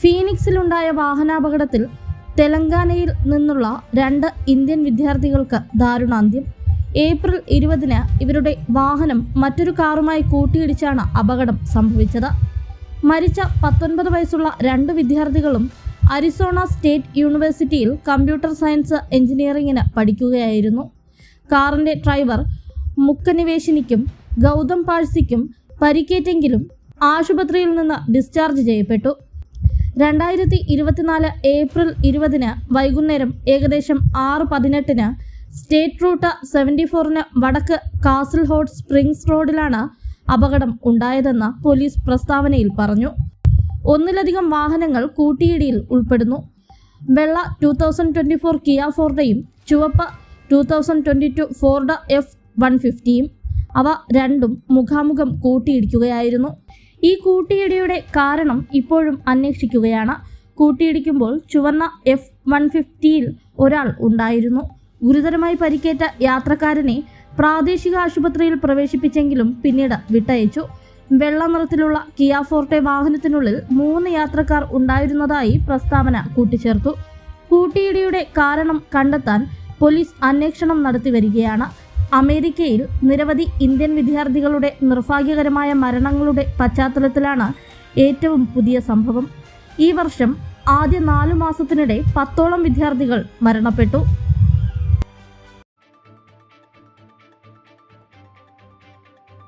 ഫീനിക്സിലുണ്ടായ വാഹനാപകടത്തിൽ തെലങ്കാനയിൽ നിന്നുള്ള രണ്ട് ഇന്ത്യൻ വിദ്യാർത്ഥികൾക്ക് ദാരുണാന്ത്യം. ഏപ്രിൽ ഇരുപതിന് ഇവരുടെ വാഹനം മറ്റൊരു കാറുമായി കൂട്ടിയിടിച്ചാണ് അപകടം സംഭവിച്ചത്. മരിച്ച പത്തൊൻപത് വയസ്സുള്ള രണ്ട് വിദ്യാർത്ഥികളും അരിസോണ സ്റ്റേറ്റ് യൂണിവേഴ്സിറ്റിയിൽ കമ്പ്യൂട്ടർ സയൻസ് എഞ്ചിനീയറിംഗിന് പഠിക്കുകയായിരുന്നു. കാറിന്റെ ഡ്രൈവർ മുക്കനിവേശിനിക്കും ഗൗതം പാഴ്സിക്കും പരിക്കേറ്റെങ്കിലും ആശുപത്രിയിൽ നിന്ന് ഡിസ്ചാർജ് ചെയ്യപ്പെട്ടു. രണ്ടായിരത്തി ഇരുപത്തിനാല് ഏപ്രിൽ ഇരുപതിന് വൈകുന്നേരം ഏകദേശം ആറ് പതിനെട്ടിന് സ്റ്റേറ്റ് റൂട്ട് സെവന്റി ഫോറിന് വടക്ക് കാസിൽ ഹോട്ട് സ്പ്രിങ്സ് റോഡിലാണ് അപകടം ഉണ്ടായതെന്ന് പോലീസ് പ്രസ്താവനയിൽ പറഞ്ഞു. ഒന്നിലധികം വാഹനങ്ങൾ കൂട്ടിയിടിയിൽ ഉൾപ്പെടുന്നു. വെള്ള two thousand twenty four Kia ഫോർഡയും ചുവപ്പ് two thousand twenty two Ford F one ഫിഫ്റ്റിയും അവ രണ്ടും മുഖാമുഖം കൂട്ടിയിടിക്കുകയായിരുന്നു. ഈ കൂട്ടിയിടിയുടെ കാരണം ഇപ്പോഴും അന്വേഷിക്കുകയാണ്. കൂട്ടിയിടിക്കുമ്പോൾ ചുവന്ന എഫ് വൺ ഫിഫ്റ്റിയിൽ ഒരാൾ ഉണ്ടായിരുന്നു. ഗുരുതരമായി പരിക്കേറ്റ യാത്രക്കാരനെ പ്രാദേശിക ആശുപത്രിയിൽ പ്രവേശിപ്പിച്ചെങ്കിലും പിന്നീട് വിട്ടയച്ചു. വെള്ള നിറത്തിലുള്ള കിയ ഫോർട്ടെ വാഹനത്തിനുള്ളിൽ മൂന്ന് യാത്രക്കാർ ഉണ്ടായിരുന്നതായി പ്രസ്താവന കൂട്ടിച്ചേർത്തു. കൂട്ടിയിടിയുടെ കാരണം കണ്ടെത്താൻ പോലീസ് അന്വേഷണം നടത്തി വരികയാണ് അമേരിക്കയിൽ നിരവധി ഇന്ത്യൻ വിദ്യാർത്ഥികളുടെ നിർഭാഗ്യകരമായ മരണങ്ങളുടെ പശ്ചാത്തലത്തിലാണ് ഏറ്റവും പുതിയ സംഭവം. ഈ വർഷം ആദ്യ നാലു മാസത്തിനിടെ പത്തോളം വിദ്യാർത്ഥികൾ മരണപ്പെട്ടു.